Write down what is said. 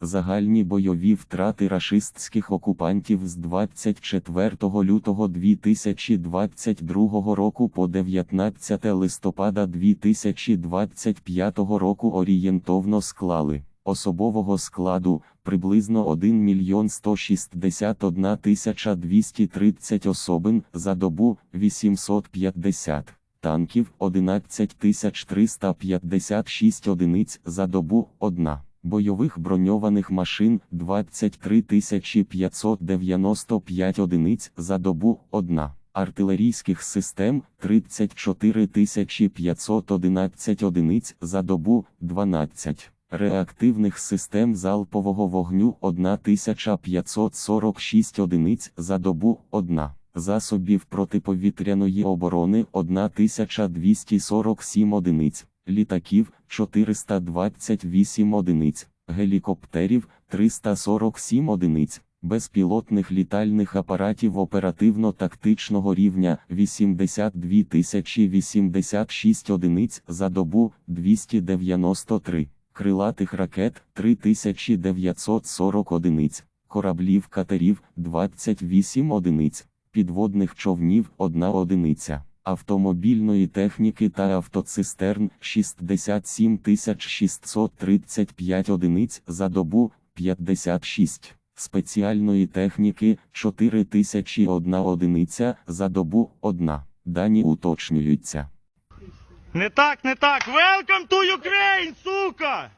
Загальні бойові втрати рашистських окупантів з 24 лютого 2022 року по 19 листопада 2025 року орієнтовно склали особового складу приблизно 1 мільйон 161 тисяча 230 особин за добу 850 танків 11 356 одиниць за добу 1, бойових броньованих машин 23 595 одиниць за добу 1, артилерійських систем 34 511 одиниць за добу 12. Реактивних систем залпового вогню 1546 одиниць за добу 1 засобів протиповітряної оборони 1247 одиниць, літаків 428 одиниць, гелікоптерів 347 одиниць, безпілотних літальних апаратів оперативно-тактичного рівня 82 086 одиниць за добу 293, крилатих ракет 3940 одиниць, кораблів катерів 28 одиниць підводних човнів 1 одиниця, автомобільної техніки та автоцистерн 67 635 одиниць за добу 56, спеціальної техніки 4001 одиниця за добу 1. Дані уточнюються. Не так, не так. Welcome to Ukraine, сука!